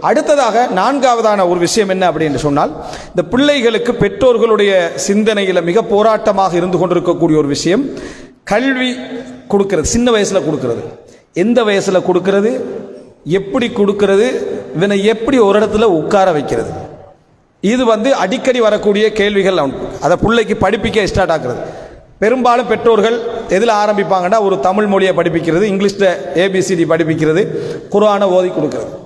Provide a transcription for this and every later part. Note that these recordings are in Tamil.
அடுத்ததாக நான்காவதான ஒரு விஷயம் என்ன அப்படின்னு சொன்னால் இந்த பிள்ளைகளுக்கு பெற்றோர்களுடைய சிந்தனையில் மிக போராட்டமாக இருந்து கொண்டிருக்கக்கூடிய ஒரு விஷயம் கல்வி கொடுக்கிறது சின்ன வயசில் கொடுக்கிறது. எந்த வயசில் கொடுக்கிறது? எப்படி கொடுக்கிறது? இவனை எப்படி ஒரு இடத்துல உட்கார வைக்கிறது? இது வந்து அடிக்கடி வரக்கூடிய கேள்விகள் அவன் அதை பிள்ளைக்கு படிப்பிக்க ஸ்டார்ட் ஆக்குறது. பெரும்பாலும் பெற்றோர்கள் எதில் ஆரம்பிப்பாங்கன்னா ஒரு தமிழ் மொழியை படிப்பிக்கிறது இங்கிலீஷில் ஏபிசிடி படிப்பிக்கிறது குரானை ஓதி கொடுக்கறது.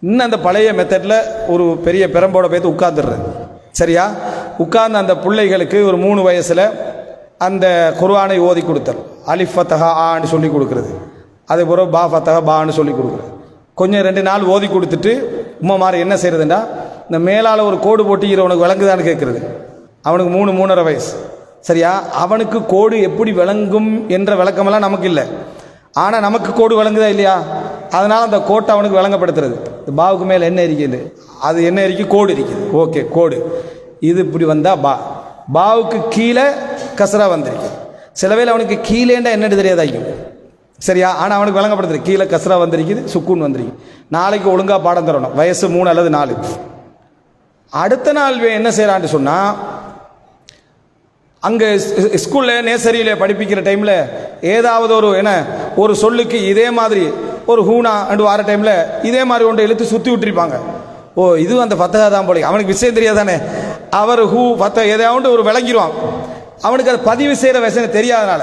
இன்னும் அந்த பழைய மெத்தடில் ஒரு பெரிய பெரம்போட போய்த்து உட்காந்துடுறேன் சரியா? உட்கார்ந்து அந்த பிள்ளைகளுக்கு ஒரு மூணு வயசில் அந்த குர்ஆனை ஓதி கொடுத்தல். அலிஃப் ஃபத்தஹா ஆன்னு சொல்லி கொடுக்குறது. அதே பா ஃபத்தஹா பான்னு சொல்லி கொடுக்குறது. கொஞ்சம் ரெண்டு நாள் ஓதி கொடுத்துட்டு உம்மா மாதிரி என்ன செய்யறதுன்னா இந்த மேலால் ஒரு கோடு போட்டு உனக்கு விளங்குதான்னு கேட்குறது. அவனுக்கு மூணு மூணரை வயசு. சரியா? அவனுக்கு கோடு எப்படி விளங்கும் என்ற விளக்கமெல்லாம் நமக்கு இல்லை. ஆனால் நமக்கு கோடு விளங்குதா இல்லையா? அதனால் அந்த கோட்டை அவனுக்கு விளங்கப்படுத்துறது. பாவுக்கு மேலே என்ன இருக்குது? அது என்ன இருக்கு? கோடு இருக்குது. ஓகே கோடு. இது இப்படி வந்தால் பா. பாவுக்கு கீழே கசரா வந்திருக்கு. சில வேளை அவனுக்கு கீழேண்டா என்னன்னு தெரியாதாக்கும் சரியா? ஆனால் அவனுக்கு விளங்கப்படுத்துறது கீழே கசரா வந்திருக்குது சுக்குன் வந்திருக்கு. நாளைக்கு ஒழுங்காக பாடம் தரணும். வயசு மூணு அல்லது நாலு. அடுத்த நாள் என்ன செய்கிறான்னு சொன்னால் அங்கே ஸ்கூலில் நேசரியில் படிப்பிக்கிற டைமில் ஏதாவது ஒரு என்ன ஒரு சொல்லுக்கு இதே மாதிரி ஒரு ஹூனா அண்டு வார டைமில் இதே மாதிரி ஒன்றை இழுத்து சுற்றி விட்டுருப்பாங்க. ஓ இது அந்த ஃபத்தகா தான் போல அவனுக்கு விஷயம் தெரியாதானே? அவர் ஹூ ஃபத்த எதையாவது ஒரு விளங்கிடுவான் அவனுக்கு அது பதிவு செய்கிற விஷயம் தெரியாதனால.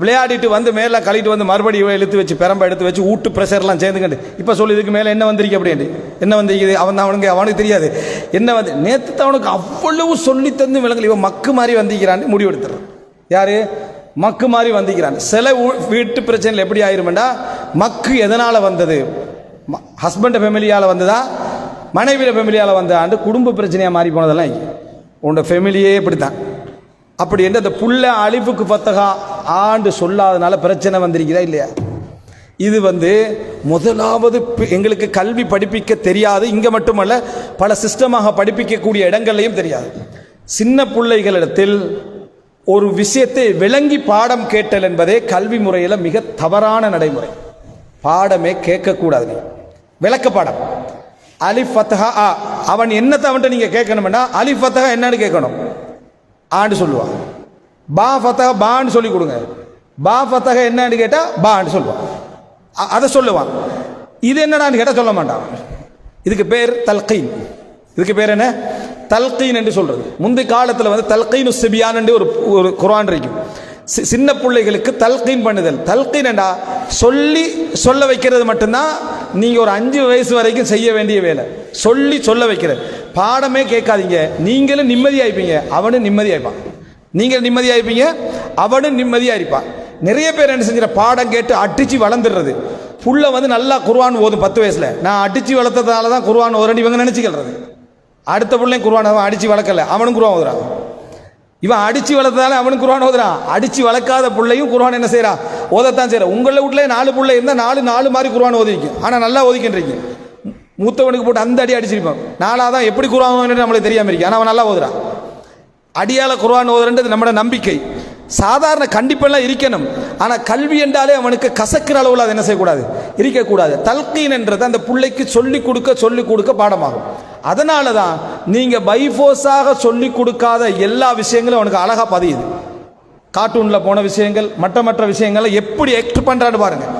விளையாடிட்டு வந்து மேலே கழிட்டு வந்து மறுபடியும் இழுத்து வச்சு பெரம்ப எடுத்து வச்சு ஊட்டு ப்ரெஷர்லாம் சேர்ந்துக்கிட்டு இப்போ சொல்லி இதுக்கு மேலே என்ன வந்திருக்கு அப்படின்ட்டு. என்ன வந்திருக்குது? அவன் தான் அவனுக்கு அவனுக்கு தெரியாது. என்ன வந்து நேற்று தான் அவனுக்கு அவ்வளவு சொல்லி தந்து விளங்கல இவன் மக்கு மாதிரி வந்திக்கிறான்னு முடிவெடுத்துறான். யார்? மக்கு மாதிரி வந்திக்கிறான். சில வீட்டு பிரச்சனைகள் எப்படி ஆயிருமெண்டா? மக்கு எதனால் வந்தது? ஹஸ்பண்ட் ஃபேமிலியால் வந்ததா? மனைவியில் ஃபேமிலியால் வந்தாண்டு குடும்ப பிரச்சனையாக மாறி போனதெல்லாம் உன்னோட ஃபேமிலியே இப்படித்தான். அப்படி என்று அந்த புள்ள அழிப்புக்கு பத்தகா ஆண்டு சொல்லாதனால பிரச்சனை வந்திருக்குதா இல்லையா? இது வந்து முதலாவது எங்களுக்கு கல்வி படிப்பிக்க தெரியாது. இங்கே மட்டுமல்ல பல சிஸ்டமாக படிப்பிக்கக்கூடிய இடங்கள்லையும் தெரியாது. சின்ன பிள்ளைகளிடத்தில் ஒரு விஷயத்தை விளங்கி பாடம் கேட்டல் என்பதே கல்வி முறையில் மிக தவறான நடைமுறை. பாடமே கேட்கக்கூடாது விளக்க பாடம். அலிஃப் ஃபத்ஹா ஆ அவன் என்னத்தை அவன்கிட்ட நீங்கள் கேட்கணும்னா அலி ஃபத்ஹா என்னன்னு கேட்கணும். ஆண்டு சொல்லுவான். பா ஃபத்தஹா பான்னு சொல்லி கொடுங்க. பா ஃபத்தஹா என்னன்னு கேட்டால் பான்னு சொல்லுவான். அ- அதை சொல்லுவான். இது என்னடான்னு கேட்டால் சொல்ல மாட்டான். இதுக்கு பேர் தல்கீன். இதுக்கு பேர் என்ன? தல்கீன் என்று சொல்கிறது முந்தைய காலத்தில் வந்து தல்கீனு சிபியான் ஒரு ஒரு குரான் இருக்கும். சின்ன பிள்ளைகளுக்கு தல்கீன் பண்ணுதல். தல்கீன்டா சொல்லி சொல்ல வைக்கிறது மட்டும்தான் நீங்கள் ஒரு அஞ்சு வயசு வரைக்கும் செய்ய வேண்டிய வேலை. சொல்லி சொல்ல வைக்கிறது. பாடமே கேட்காதீங்க. நீங்களும் நிம்மதியாகிப்பீங்க அவனும் நிம்மதியாகிப்பான் நீங்கள் நிம்மதியாகிப்பீங்க அவனும் நிம்மதியாக இருப்பான். நிறைய பேர் என்ன செஞ்சிட பாடம் கேட்டு அடிச்சு வளர்ந்துடுறது. புள்ள வந்து நல்லா குருவான் ஓதும் பத்து வயசில். நான் அடித்து வளர்த்ததால தான் குர்ஆன் ஓதுறேன்னு இவங்க நினச்சிக்கிறது அடுத்த பிள்ளையும் குருவான் அவன் அடித்து வளர்க்கல. அவனும் குருவான் ஓதுறான். இவன் அடிச்சு வளர்த்ததால அவனும் குரான் ஓதுறான். அடிச்சு வளர்க்காத பிள்ளையும் குரான் என்ன செய்கிறான் ஓதத்தான் செய்கிறான் உங்களை வீட்டில் நாலு பிள்ளை இருந்தால் நாலு நாலு மாதிரி குரான் ஓதிக்கும் ஆனால் நல்லா ஓதிக்கின்றீங்க. மூத்தவனுக்கு போட்டு அந்த அடி அடிச்சிருப்பான். நாலாக தான் எப்படி குர்ஆன் நம்மளுக்கு தெரியாம இருக்கு? ஆனால் அவன் நல்லா ஓதுறான். அடியால குர்ஆன் ஓதுறன்றது நம்மட நம்பிக்கை. சாதாரண கண்டிப்பெல்லாம் இருக்கணும். ஆனால் கல்வி என்றாலே அவனுக்கு கசக்கிற அளவில் அதை என்ன செய்யக்கூடாது? இருக்கக்கூடாது. தல்கீன் என்றது அந்த பிள்ளைக்கு சொல்லிக் கொடுக்க சொல்லிக் கொடுக்க பாடமாகும். அதனால தான் நீங்கள் பைஃபோஸாக சொல்லிக் கொடுக்காத எல்லா விஷயங்களும் அவனுக்கு அழகாக பதியுது. கார்ட்டூனில் போன விஷயங்கள் மற்ற மற்ற விஷயங்களை எப்படி எக்ட் பண்ணுறான்னு பாருங்கள்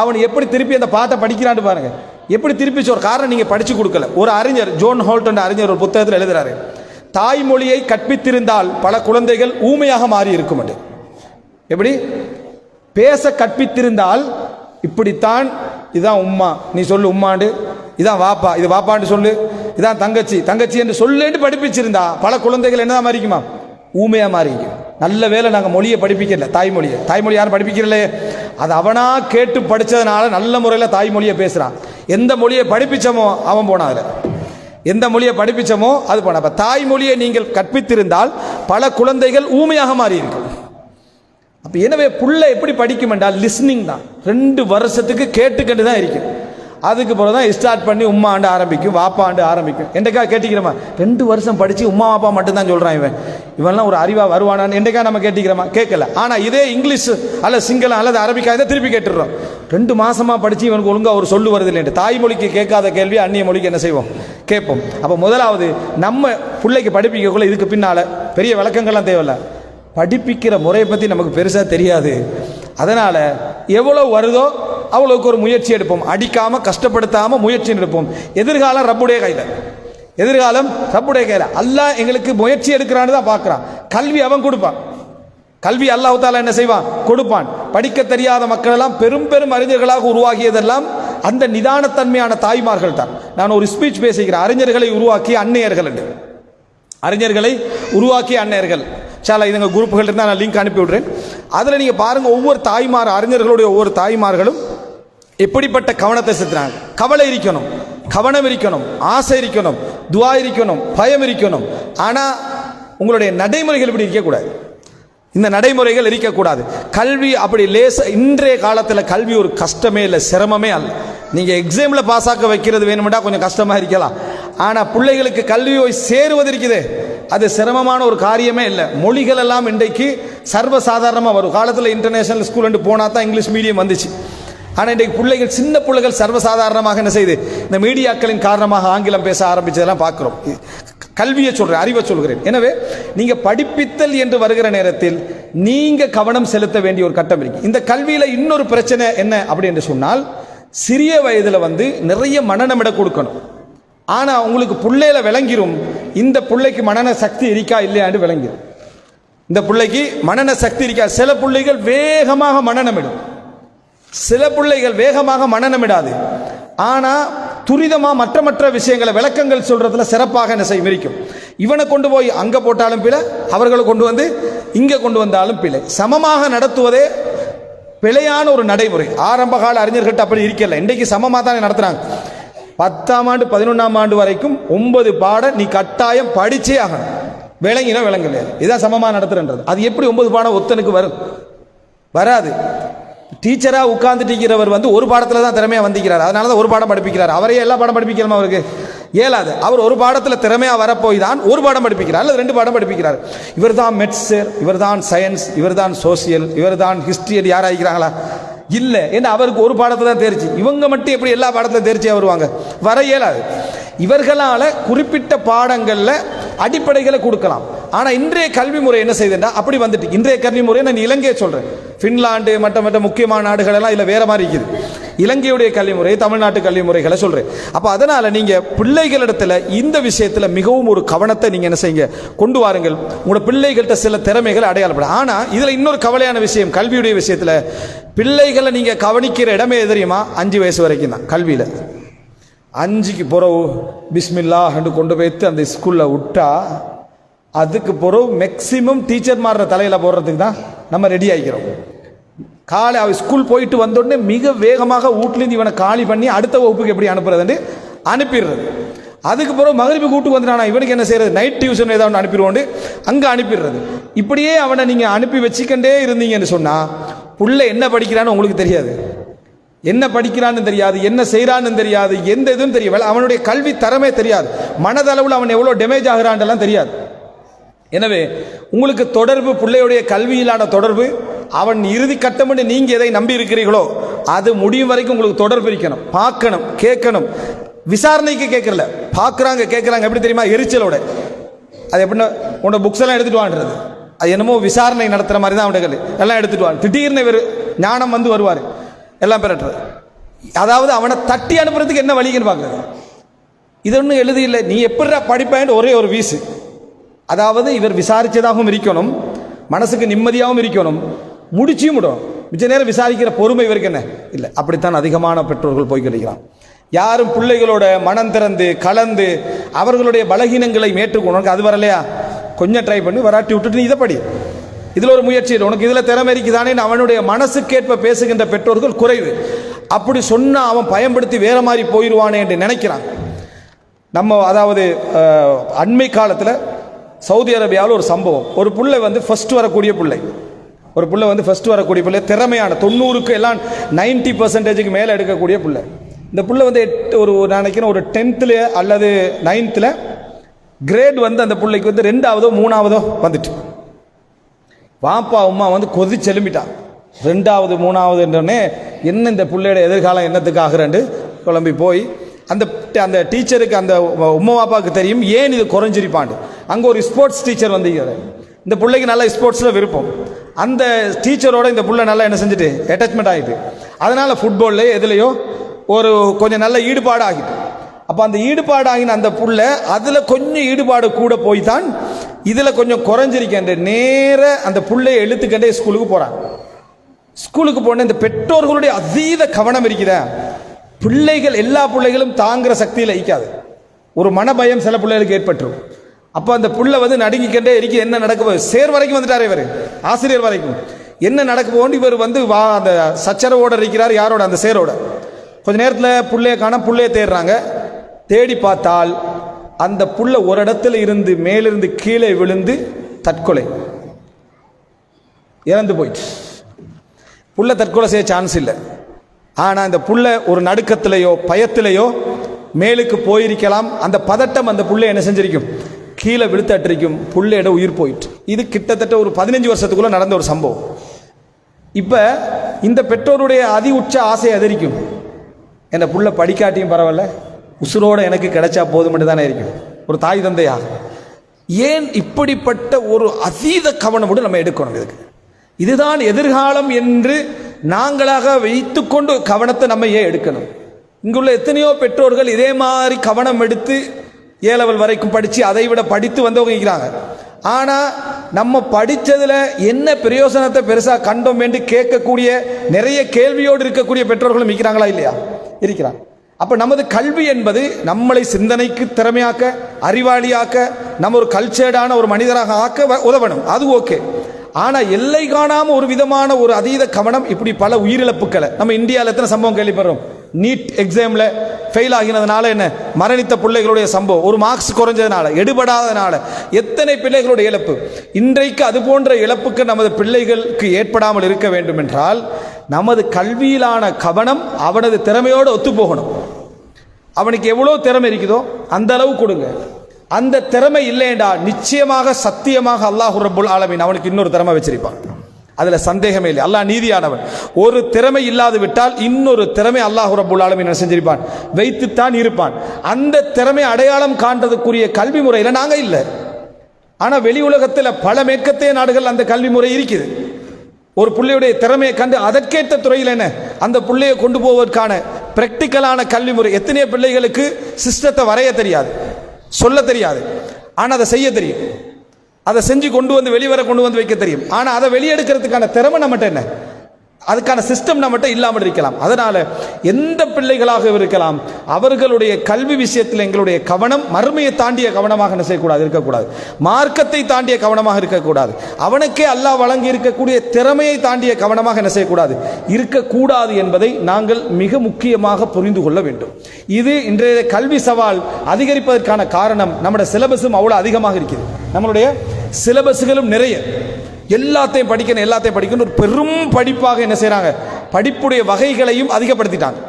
அவன் எப்படி திருப்பி அந்த பாட்டை படிக்கிறான்னு பாருங்கள் எப்படி திருப்பி சொல்ற காரணம் நீங்கள் படித்து கொடுக்கல. ஒரு அறிஞர் ஜோன் ஹோல்டன் அறிஞர் ஒரு புத்தகத்தில் எழுதுறாரு. தாய்மொழியை கற்பித்திருந்தால் பல குழந்தைகள் ஊமையாக மாறி இருக்கும் எப்படி? பேச கற்பித்திருந்தால் இப்படித்தான் இதுதான் உம்மா நீ சொல்லு உம்மாண்டு. இதான் வாப்பா இது வாப்பான்னு சொல்லு. இதான் தங்கச்சி. தங்கச்சி என்று சொல்லுன்னு படிப்பிச்சிருந்தா பல குழந்தைகள் என்னதான் மாறிக்குமா? ஊமையா மாறிக்கும் நல்ல வேலை நாங்கள் மொழியை படிப்பிக்கல தாய்மொழியை. தாய்மொழி யாரும் படிப்பிக்கிறலையே அது அவனா கேட்டு படித்ததுனால நல்ல முறையில் தாய்மொழியை பேசுகிறான் எந்த மொழியை படிப்பிச்சமோ அவன் போனான் அதில். எந்த மொழியை படிப்பிச்சமோ அது போன அப்போ தாய்மொழியை நீங்கள் கற்பித்திருந்தால் பல குழந்தைகள் ஊமையாக மாறி இருக்கும் அப்ப எனவே புள்ள எப்படி படிக்கும் என்றால் லிஸ்னிங் தான். ரெண்டு வருஷத்துக்கு கேட்டுக்கிட்டு தான் இருக்கும் அதுக்கு பிறகு தான் ஸ்டார்ட் பண்ணி உம்மா ஆண்டு ஆரம்பிக்கும் வாப்பா ஆண்டு ஆரம்பிக்கும். என்றைக்கா கேட்டிக்கிறோமா? ரெண்டு வருஷம் படிச்சு உம்மா வாப்பா மட்டும்தான் சொல்றான் இவன். இவன்லாம் ஒரு அறிவா வருவானான்னு என்றைக்கா நம்ம கேட்டிக்கிறோமா? கேட்கல. ஆனா இதே இங்கிலீஷ் அல்ல சிங்களம் அல்லது அரபிக்கா இதை திருப்பி கேட்டுடுறோம். ரெண்டு மாசமா படிச்சு இவனுக்கு ஒழுங்கா ஒரு சொல்லு வருது இல்லைன்ட்டு. தாய்மொழிக்கு கேட்காத கேள்வி அந்நிய மொழிக்கு என்ன செய்வோம்? கேட்போம். அப்போ முதலாவது நம்ம பிள்ளைக்கு படிப்பிக்கக்குள்ளே இதுக்கு பின்னால பெரிய விளக்கங்கள்லாம் தேவையில்லை. படிப்பிக்கிற முறையை பற்றி நமக்கு பெருசாக தெரியாது. அதனால் எவ்வளோ வருதோ அவ்வளோக்கு ஒரு முயற்சி எடுப்போம். அடிக்காமல் கஷ்டப்படுத்தாமல் முயற்சி எடுப்போம். எதிர்காலம் ரப்புடைய கையில். எதிர்காலம் ரப்புடைய கையில். அல்லாஹ் எங்களுக்கு முயற்சி எடுக்கிறான்னு தான் பார்க்குறான். கல்வி அவன் கொடுப்பான். கல்வி அல்லாஹ் என்ன செய்வான்? கொடுப்பான். படிக்க தெரியாத மக்கள் எல்லாம் பெரும் பெரும் அறிஞர்களாக உருவாகியதெல்லாம் அந்த நிதானத்தன்மையான தாய்மார்கள் தான். நான் ஒரு ஸ்பீச் பேசுகிறேன். அறிஞர்களை உருவாக்கிய அன்னையர்கள் என்று அறிஞர்களை உருவாக்கிய அன்னையர்கள். சாலா இதுங்க குரூப்புகள் இருந்தால் நான் லிங்க் அனுப்பி விடுறேன். அதில் நீங்கள் பாருங்கள் ஒவ்வொரு தாய்மார் அறிஞர்களுடைய ஒவ்வொரு தாய்மார்களும் எப்படிப்பட்ட கவனத்தை செலுத்துறாங்க. கவலை இருக்கணும் கவனம் இருக்கணும் ஆசை இருக்கணும் துவா இருக்கணும் பயம் இருக்கணும். ஆனால் உங்களுடைய நடைமுறைகள் இப்படி இருக்கக்கூடாது. இந்த நடைமுறைகள் இருக்கக்கூடாது. கல்வி அப்படி லேச இன்றைய காலத்தில் கல்வி ஒரு கஷ்டமே இல்லை சிரமமே அல்ல. நீங்கள் எக்ஸாமில் பாஸ் ஆக்க வைக்கிறது வேணுமெண்டா கொஞ்சம் கஷ்டமாக இருக்கலாம். ஆனால் பிள்ளைகளுக்கு கல்வி போய் சேருவது இருக்குதே. அது சிரமமான ஒரு காரியமே இல்லை. மொழிகள் எல்லாம் இன்றைக்கு சர்வசாதாரணமாக வரும். காலத்தில் இன்டர்நேஷனல் ஸ்கூல் போனால் தான் இங்கிலீஷ் மீடியம் வந்துச்சு. ஆனால் இன்றைக்கு பிள்ளைகள் சின்ன பிள்ளைகள் சர்வசாதாரணமாக என்ன செய்யுது இந்த மீடியாக்களின் காரணமாக ஆங்கிலம் பேச ஆரம்பித்ததெல்லாம் பார்க்குறோம். கல்வியை சொல்கிறேன் அறிவை சொல்கிறேன். எனவே நீங்கள் படிப்பித்தல் என்று வருகிற நேரத்தில் நீங்கள் கவனம் செலுத்த வேண்டிய ஒரு கட்டம் இருக்கு. இந்த கல்வியில் இன்னொரு பிரச்சனை என்ன அப்படி என்று சொன்னால் சிறிய வயதில் வந்து நிறைய மனநமிட கொடுக்கணும். ஆனால் உங்களுக்கு பிள்ளையில விளங்கிரும் இந்த பிள்ளைக்கு மனன சக்தி இருக்கா இல்லையான்னு விளங்கிடும் இந்த பிள்ளைக்கு மனன சக்தி இருக்கா? சில பிள்ளைகள் வேகமாக மனநமிடும் சில பிள்ளைகள் வேகமாக மனநமிடாது ஆனால் துரிதமாக மற்ற மற்ற விஷயங்களை விளக்கங்கள் சொல்றதுல சிறப்பாக என்ன செய்யும்? இருக்கும் இவனை கொண்டு போய் அங்கே போட்டாலும் பிழை அவர்களை கொண்டு வந்து இங்கே கொண்டு வந்தாலும் பிழை. சமமாக நடத்துவதே பிழையான ஒரு நடைமுறை. ஆரம்ப கால அறிஞர்கிட்ட அப்படி இருக்கல. இன்றைக்கு சமமாக தானே நடத்துறாங்க. பத்தாம் ஆண்டு பதினொன்றாம் ஆண்டு வரைக்கும் ஒன்பது பாடம் நீ கட்டாயம் படிச்சே ஆகணும். விளங்கினா விளங்கலையா இதான் சமமாக நடத்துறன்றது. அது எப்படி ஒன்பது பாடம் ஒத்தனுக்கு வரும்? வராது. டீச்சராக உட்கார்ந்துட்டிருக்கிறவர் வந்து ஒரு பாடத்தில் தான் திறமையாக வந்திக்கிறார். அதனால தான் ஒரு பாடம் படிப்பிக்கிறார். அவரே எல்லா பாடம் படிப்பிக்கலாமா அவருக்கு? இயலாது. அவர் ஒரு பாடத்தில் திறமையாக வரப்போய் தான் ஒரு பாடம் படிப்பிக்கிறார். அல்லது ரெண்டு பாடம் படிப்பிக்கிறார். இவர் தான் மெட்ஸர் இவர் தான் சயின்ஸ் இவர் தான் சோசியல் இவர் தான் ஹிஸ்ட்ரி யாராக இருக்கிறாங்களா இல்லை. ஏன்னா அவருக்கு ஒரு பாடத்தில் தான் தேர்ச்சி. இவங்க மட்டும் எப்படி எல்லா பாடத்திலும் தேர்ச்சியாக வருவாங்க? வர இயலாது. இவர்களால் குறிப்பிட்ட பாடங்களில் அடிப்படைகளை கொடுக்கலாம். ஆனால் இன்றைய கல்வி முறை என்ன செய்யுதுன்னா அப்படி வந்துட்டு. இன்றைய கல்வி முறையை நான் இலங்கையை சொல்கிறேன் ஃபின்லாண்டு மற்ற மற்ற முக்கியமான நாடுகள் எல்லாம் இதில் வேற மாதிரி இருக்குது. இலங்கையுடைய கல்வி முறை தமிழ்நாட்டு கல்வி முறைகளை சொல்கிறேன் அப்போ அதனால் நீங்கள் பிள்ளைகளிடத்தில் இந்த விஷயத்தில் மிகவும் ஒரு கவனத்தை நீங்கள் என்ன செய்யுங்க கொண்டு வாருங்கள். உங்களோட பிள்ளைகள்கிட்ட சில திறமைகளை அடையாளப்படும் ஆனால் இதில் இன்னொரு கவலையான விஷயம் கல்வியுடைய விஷயத்தில் பிள்ளைகளை நீங்கள் கவனிக்கிற இடமே தெரியுமா? அஞ்சு வயசு வரைக்கும் தான் கல்வியில். அஞ்சுக்கு பிறகு பிஸ்மில்லா என்று கொண்டு போய்த்து அந்த ஸ்கூலில் விட்டா அதுக்கு பிறகு மேக்சிமம் டீச்சர் மாறுற தலையில் போடுறதுக்கு தான் நம்ம ரெடி ஆகிக்கிறோம் காலை அவள் ஸ்கூல் போயிட்டு வந்தோடனே மிக வேகமாக வீட்லேருந்து இவனை காலி பண்ணி அடுத்த வகுப்புக்கு எப்படி அனுப்புறதுன்னு அனுப்பிடுறது. அதுக்கு பிறகு மகரிப்பு கூட்டு வந்துட்டானா இவனுக்கு என்ன செய்யறது? நைட் டியூஷன் ஏதாவது ஒன்று அனுப்பிடுவோண்டு அங்கே அனுப்பிடுறது. இப்படியே அவனை நீங்கள் அனுப்பி வச்சுக்கண்டே இருந்தீங்கன்னு சொன்னால் புள்ள என்ன படிக்கிறான்னு உங்களுக்கு தெரியாது. என்ன படிக்கிறான்னு தெரியாது என்ன செய்கிறான்னு தெரியாது எந்த இதுவும் தெரியவில்லை அவனுடைய கல்வி தரமே தெரியாது. மனதளவில் அவன் எவ்வளோ டேமேஜ் ஆகிறான்லாம் தெரியாது. எனவே உங்களுக்கு தொடர்பு பிள்ளையுடைய கல்வியிலான தொடர்பு அவன் இறுதி கட்டம்னு நீங்கள் எதை நம்பி இருக்கிறீர்களோ அது முடியும் வரைக்கும் உங்களுக்கு தொடர்பு இருக்கணும் பார்க்கணும் கேட்கணும். விசாரணைக்கு கேட்கல பார்க்குறாங்க கேட்குறாங்க. எப்படி தெரியுமா? எரிச்சலோட. அது எப்படின்னா உன்னோட புக்ஸ் எல்லாம் எடுத்துகிட்டு வான்றது. அது என்னமோ விசாரணை நடத்துகிற மாதிரி தான் அவனுடைய எல்லாம் எடுத்துகிட்டு வான். திடீர்னு இவர் ஞானம் வந்து வருவார். எல்லாம் பெறட்டுறது. அதாவது அவனை தட்டி அனுப்புறதுக்கு என்ன வழின்னு பார்க்குறது. இது ஒன்றும் எழுதி இல்லை. நீ எப்படிடா படிப்பேன்னு ஒரே ஒரு வீசு. அதாவது இவர் விசாரித்ததாகவும் இருக்கணும். மனசுக்கு நிம்மதியாகவும் இருக்கணும். முடிச்சியும் விடும். மிச்ச நேரம் விசாரிக்கிற பொறுமை இவருக்கு என்ன? இல்லை அப்படித்தான் அதிகமான பெற்றோர்கள் போய் கிடைக்கிறான் யாரும் பிள்ளைகளோட மனம் திறந்து கலந்து அவர்களுடைய பலகீனங்களை ஏற்றுக்கொண்டு அது வரலையா? கொஞ்சம் ட்ரை பண்ணி வராட்டி விட்டுட்டு நீ இதை படி. இதில் ஒரு முயற்சி இல்லை. உனக்கு இதில் திறமை இருக்குதானே? அவனுடைய மனசுக்கேற்ப பேசுகின்ற பெற்றோர்கள் குறைவு. அப்படி சொன்னால் அவன் பயன்படுத்தி வேற மாதிரி போயிடுவானே என்று நினைக்கிறான். நம்ம அதாவது அண்மை காலத்தில் சவுதி அரேபியாவில் ஒரு சம்பவம். ஒரு பிள்ளை வந்து ஃபஸ்ட்டு வரக்கூடிய பிள்ளை. ஒரு பிள்ளை வந்து ஃபஸ்ட்டு வரக்கூடிய பிள்ளை திறமையான தொண்ணூறுக்கு எல்லாம் நைன்ட்டி பர்சன்டேஜுக்கு மேலே எடுக்கக்கூடிய பிள்ளை. இந்த பிள்ளை வந்து எட்டு ஒரு ஒரு நான் நினைக்கிறேன் ஒரு டென்த்தில் அல்லது நைன்த்தில் கிரேட் வந்து அந்த பிள்ளைக்கு வந்து ரெண்டாவதோ மூணாவதோ வந்துட்டு. வாப்பா அம்மா வந்து கொதிச்சு எழும்பிட்டான் ரெண்டாவது மூணாவதுன்றோடனே என்ன இந்த பிள்ளையோட எதிர்காலம் என்னத்துக்காகிறேன்ட்டு குழம்பி போய் அந்த அந்த டீச்சருக்கு அந்த உம்மா பாப்பாவுக்கு தெரியும் ஏன் இது குறைஞ்சிருப்பாண்டு அங்கே ஒரு ஸ்போர்ட்ஸ் டீச்சர் வந்தீங்க இந்த பிள்ளைக்கு நல்லா ஸ்போர்ட்ஸில் விருப்பம். அந்த டீச்சரோட இந்த புள்ள நல்லா என்ன செஞ்சுட்டு அட்டாச்மெண்ட் ஆகிட்டு அதனால் ஃபுட்பால்லையோ எதுலையோ ஒரு கொஞ்சம் நல்ல ஈடுபாடு ஆகிட்டு. அப்போ அந்த ஈடுபாடு ஆகின அந்த புள்ள அதில் கொஞ்சம் ஈடுபாடு கூட போய் தான் இதில் கொஞ்சம் குறைஞ்சிருக்கேன் நேர அந்த புள்ளைய எழுத்துக்கண்டே ஸ்கூலுக்கு போகிறான் ஸ்கூலுக்கு போன இந்த பெற்றோர்களுடைய அதீத கவனம் இருக்குதா. பிள்ளைகள் எல்லா பிள்ளைகளும் தாங்குற சக்தியில் ஈக்காது ஒரு மனபயம் சில பிள்ளைகளுக்கு ஏற்பட்டுரும். அப்போ அந்த புள்ள வந்து நடுங்கிக்கண்டே இருக்கு. என்ன நடக்க போகுது? சேர் வரைக்கும் வந்துட்டார் இவர். ஆசிரியர் வரைக்கும். என்ன நடக்க போகணும் இவர் வந்து வா அந்த சச்சரவோட இருக்கிறார். யாரோட? அந்த சேரோட. கொஞ்ச நேரத்தில் புள்ளைய காண புள்ளைய தேடுறாங்க. தேடி பார்த்தால் அந்த புள்ள ஒரு இடத்துல இருந்து மேலிருந்து கீழே விழுந்து தற்கொலை. இறந்து போயிட்டு புள்ள தற்கொலை செய்ய சான்ஸ் இல்லை. ஆனால் இந்த புள்ள ஒரு நடுக்கத்திலேயோ பயத்திலேயோ மேலுக்கு போயிருக்கலாம். அந்த பதட்டம் அந்த புள்ளை என்ன செஞ்சிருக்கும்? கீழே விழுத்தட்டிருக்கும் புள்ளையோட உயிர் போயிட்டு. இது கிட்டத்தட்ட ஒரு பதினஞ்சு வருஷத்துக்குள்ளே நடந்த ஒரு சம்பவம். இப்போ இந்த பெற்றோருடைய அதி உச்ச ஆசை அதிரிக்கும் என்னை புள்ள படிக்காட்டியும் பரவாயில்ல. உசுரோடு எனக்கு கிடைச்சா போதும் தானே இருக்கும். ஒரு தாய் தந்தையாக. ஏன் இப்படிப்பட்ட ஒரு அதீத கவனமோடு நம்ம எடுக்கணும் இதுக்கு? இதுதான் எதிர்காலம் என்று நாங்களாக வைத்துக்கொண்டு கவனத்தை நம்ம ஏன் எடுக்கணும்? இங்குள்ள எத்தனையோ பெற்றோர்கள் இதே மாதிரி கவனம் எடுத்து ஏ லெவல் வரைக்கும் படித்து அதை விட படித்து வந்தவங்க இருக்கிறாங்க. ஆனால் நம்ம படித்ததில் என்ன பிரயோசனத்தை பெருசாக கண்டோம் என்று கேட்கக்கூடிய நிறைய கேள்வியோடு இருக்கக்கூடிய பெற்றோர்களும் இருக்கிறாங்களா இல்லையா? இருக்கிறாங்க. அப்போ நமது கல்வி என்பது நம்மளை சிந்தனைக்கு திறமையாக்க அறிவாளியாக்க நம்ம ஒரு கல்ச்சர்டான ஒரு மனிதராக ஆக்க வ- உதவணும். அது ஓகே ஆனால் எல்லை காணாமல் ஒரு விதமான ஒரு அதீத கவனம் இப்படி பல உயிரிழப்புகளை நம்ம இந்தியாவில் எத்தனை சம்பவம் கேள்விப்படுறோம்? நீட் எக்ஸாமில் ஃபெயில் ஆகினதுனால என்ன? மரணித்த பிள்ளைகளுடைய சம்பவம். ஒரு மார்க்ஸ் குறைஞ்சதுனால எடுபடாததுனால எத்தனை பிள்ளைகளுடைய இழப்பு? இன்றைக்கு அது போன்ற இழப்புக்கு நமது பிள்ளைகளுக்கு ஏற்படாமல் இருக்க வேண்டும் என்றால் நமது கல்வியிலான கவனம் அவனது திறமையோடு ஒத்துப்போகணும். அவனுக்கு எவ்வளோ திறமை இருக்குதோ அந்த அளவு கொடுங்க. அந்த திறமை இல்லைண்டா நிச்சயமாக சத்தியமாக அல்லாஹு ரபுல் ஆலமின் அவனுக்கு இன்னொரு திறமை வச்சிருப்பான். அதில் சந்தேகமே இல்லை. அல்லாஹ் நீதியானவன். ஒரு திறமை இல்லாது விட்டால் இன்னொரு திறமை அல்லாஹ் ரப்புல் என்ன செஞ்சிருப்பான்? வைத்துத்தான் இருப்பான். அந்த திறமை அடையாளம் காண்றதுக்குரிய கல்வி முறையில் நாங்கள் இல்லை. ஆனால் வெளி உலகத்தில் பல மேற்கத்தைய நாடுகள் அந்த கல்வி முறை இருக்குது. ஒரு பிள்ளையுடைய திறமையை கண்டு அதற்கேற்ற துறையில் என்ன? அந்த பிள்ளையை கொண்டு போவதற்கான பிராக்டிக்கலான கல்வி முறை. எத்தனையோ பிள்ளைகளுக்கு சிஸ்டத்தை வரைய தெரியாது. சொல்ல தெரியாது. ஆனால் அதை செய்ய தெரியும். அதை செஞ்சு கொண்டு வந்து வெளிவர கொண்டு வந்து வைக்க தெரியும். ஆனால் அதை வெளியெடுக்கிறதுக்கான திறமை நம்மகிட்ட என்ன? அதுக்கான சிஸ்டம் நம்மகிட்ட இல்லாமல் இருக்கலாம். அதனால எந்த பிள்ளைகளாக இருக்கலாம். அவர்களுடைய கல்வி விஷயத்தில் எங்களுடைய கவனம் மறுமையை தாண்டிய கவனமாக என்ன செய்யக்கூடாது இருக்கக்கூடாது. மார்க்கத்தை தாண்டிய கவனமாக இருக்கக்கூடாது. அவனுக்கே அல்லாஹ் வழங்கி இருக்கக்கூடிய திறமையை தாண்டிய கவனமாக என்ன செய்யக்கூடாது இருக்கக்கூடாது என்பதை நாங்கள் மிக முக்கியமாக புரிந்து கொள்ள வேண்டும். இது இன்றைய கல்வி சவால் அதிகரிப்பதற்கான காரணம். நம்முடைய சிலபஸும் அவ்வளோ அதிகமாக இருக்குது நம்மளுடைய சிலபஸ்களும் நிறைய. எல்லாத்தையும் படிக்கணும் எல்லாத்தையும் படிக்கணும் ஒரு பெரும் படிப்பாக என்ன செய்கிறாங்க படிப்புடைய வகைகளையும் அதிகப்படுத்திட்டாங்க.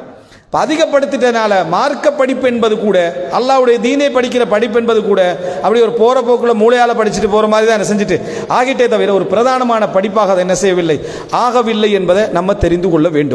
இப்போ அதிகப்படுத்திட்டனால மார்க்க படிப்பு என்பது கூட அல்லாவுடைய தீனை படிக்கிற படிப்பு என்பது கூட அப்படி ஒரு போகிற போக்கில் மூளையால் படிச்சுட்டு போகிற மாதிரி தான் என்ன செஞ்சுட்டு ஆகிட்டே தவிர ஒரு பிரதானமான படிப்பாக அதை என்ன செய்யவில்லை ஆகவில்லை என்பதை நம்ம தெரிந்து கொள்ள வேண்டும்.